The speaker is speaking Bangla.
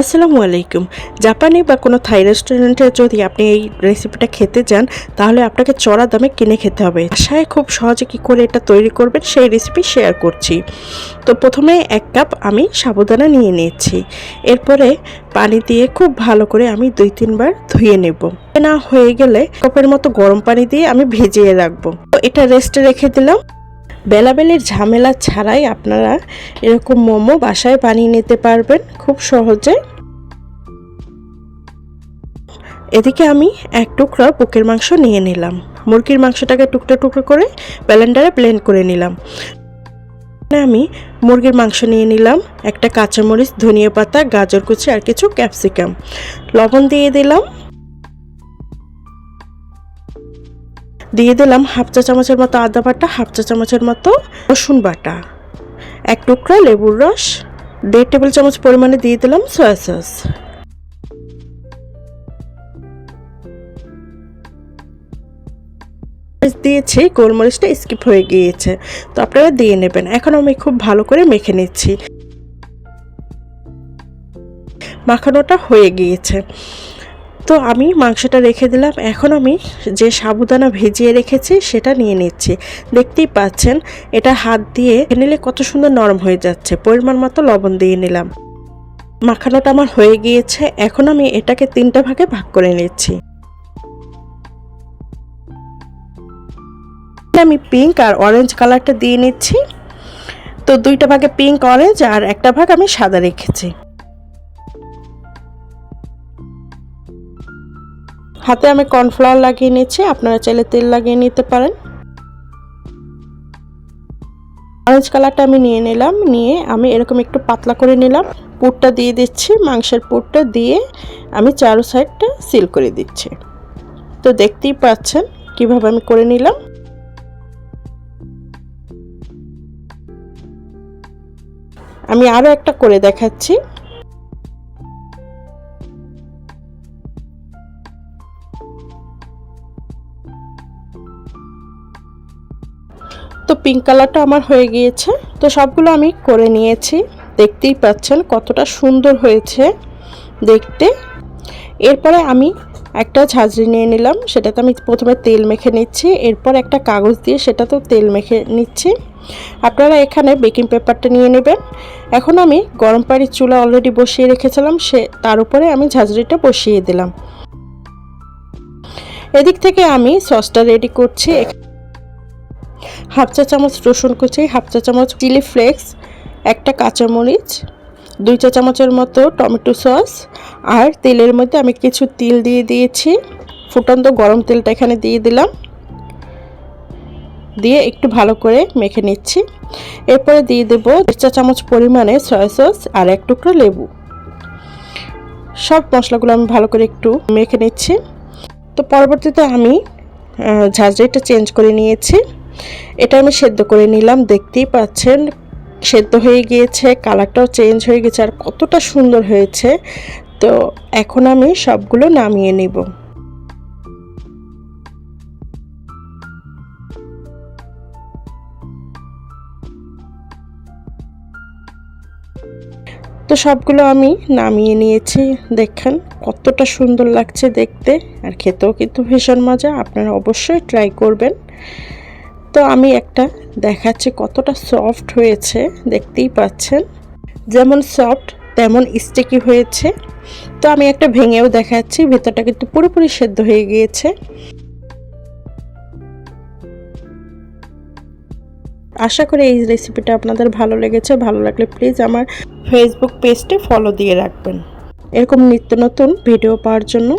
আসসালামু আলাইকুম। জাপানি বা কোনো থাই রেস্টুরেন্টে যদি আপনি এই রেসিপিটা খেতে যান, তাহলে আপনাকে চড়া দামে কিনে খেতে হবে। বাসায় খুব সহজে কী করে এটা তৈরি করবেন, সেই রেসিপি শেয়ার করছি। তো প্রথমে এক কাপ আমি সাবুদানা নিয়ে নিয়েছি। এরপরে পানি দিয়ে খুব ভালো করে আমি দুই, তিনবার ধুয়ে নেব। না হয়ে গেলে কাপের মতো গরম পানি দিয়ে আমি ভিজিয়ে রাখব। তো এটা রেস্টে রেখে দিলাম। বেলাবেলির ঝামেলা ছাড়াই আপনারা এরকম মোমো বাসায় বানিয়ে নিতে পারবেন খুব সহজে। এদিকে আমি এক টুকরা বুকের মাংস নিয়ে নিলাম। মুরগির মাংসটাকে টুকরো টুকরো করে ব্লেন্ডারে ব্লেন্ড করে নিলাম। আমি মুরগির মাংস নিয়ে নিলাম, একটা কাঁচামরিচ, ধনিয়া পাতা, গাজর কুচি আর কিছু ক্যাপসিকাম। লবণ দিয়ে দিলাম। দিয়ে দিলাম হাফ চা চামচের মতো আদা বাটা, হাফ চা চামচের মতো রসুন বাটা। এক টুকরা লেবুর রস, দেড় টেবিল চামচ পরিমাণে দিয়ে দিলাম সয়া সস। দিয়েছি, গোলমরিচটা স্কিপ হয়ে গিয়েছে, তো আপনারা দিয়ে নেবেন। এখন আমি খুব ভালো করে মেখে নিচ্ছি। মাখানোটা হয়ে গিয়েছে। তো আমি মাংসটা রেখে দিলাম। এখন আমি যে সাবুদানা ভেজিয়ে রেখেছি, সেটা নিয়ে নিচ্ছি। দেখতেই পাচ্ছেন, এটা হাত দিয়ে নিলে কত সুন্দর নরম হয়ে যাচ্ছে। পরিমাণ মতো লবণ দিয়ে নিলাম। মাখানোটা আমার হয়ে গিয়েছে। এখন আমি এটাকে তিনটা ভাগে ভাগ করে নিচ্ছি। আমি পিঙ্ক আর অরেঞ্জ কালারটা দিয়ে নিচ্ছি। তো দুইটা ভাগে পিঙ্ক, অরেঞ্জ আর একটা ভাগ আমি সাদা রেখেছি। হাতে আমি কর্নফ্লাওয়ার লাগিয়ে নিচ্ছি, আপনারা চাইলে তেল লাগিয়ে নিতে পারেন। অরেঞ্জ কালারটা আমি নিয়ে নিলাম, নিয়ে আমি এরকম একটু পাতলা করে নিলাম। পুরটা দিয়ে দিচ্ছি, মাংসের পুরটা দিয়ে আমি চারো সাইডটা সিল করে দিচ্ছি। তো দেখতেই পাচ্ছেন কীভাবে আমি করে নিলাম। আমি আরও একটা করে দেখাচ্ছি। তো পিঙ্ক কালারটা আমার হয়ে গিয়েছে। তো সবগুলো আমি করে নিয়েছি। দেখতেই পাচ্ছেন কতটা সুন্দর হয়েছে দেখতে। এরপরে আমি একটা ঝাঁঝরি নিয়ে নিলাম। সেটাতে আমি প্রথমে তেল মেখে নিচ্ছি। এরপর একটা কাগজ দিয়ে সেটাতেও তেল মেখে নিচ্ছি। আপনারা এখানে বেকিং পেপারটা নিয়ে নেবেন। এখন আমি গরম পানির চুলা অলরেডি বসিয়ে রেখেছিলাম। সে, তার উপরে আমি ঝাঁঝরিটা বসিয়ে দিলাম। এদিক থেকে আমি সসটা রেডি করছি। হাফ চা চামচ রসুন কুচি, হাফ চা চামচ চিলি ফ্লেক্স, একটা কাঁচামরিচ, দুই চা চামচের মতো টমেটো সস, আর তেলের মধ্যে আমি কিছু তিল দিয়ে দিয়েছি। ফুটন্ত গরম তেলটা এখানে দিয়ে দিলাম। দিয়ে একটু ভালো করে মেখে নিচ্ছি। এরপরে দিয়ে দেবো দেড় চা চামচ পরিমাণে সয়া সস আর এক টুকরো লেবু। সব মশলাগুলো আমি ভালো করে একটু মেখে নিচ্ছি। তো পরবর্তীতে আমি ঝাঁঝরিটা চেঞ্জ করে নিয়েছি। এটা আমি সেদ্ধ করে নিলাম, দেখতেই পাচ্ছেন, সেদ্ধ হয়ে গিয়েছে কালারটাও চেঞ্জ হয়ে গেছে, আর কতটা সুন্দর হয়েছে। তো এখন আমি সবগুলো নামিয়ে নিব। তো সবগুলো আমি নামিয়ে নিয়েছি। দেখেন কতটা সুন্দর লাগছে দেখতে। আর খেতেও কিন্তু ভীষণ মজা, আপনারা অবশ্যই ট্রাই করবেন। তো আমি একটা দেখাচ্ছি কতটা সফট হয়েছে, দেখতেই পাচ্ছেন। যেমন সফট তেমন স্টিকি হয়েছে। তো আমি একটা ভেঙেও দেখাচ্ছি, ভেতরটা কিন্তু পুরোপুরি সেদ্ধ হয়ে গিয়েছে। আশা করি এই রেসিপিটা আপনাদের ভালো লেগেছে। ভালো লাগলে প্লিজ আমার ফেসবুক পেজটি ফলো দিয়ে রাখবেন। এরকম নিত্য নতুন ভিডিও পাওয়ার জন্য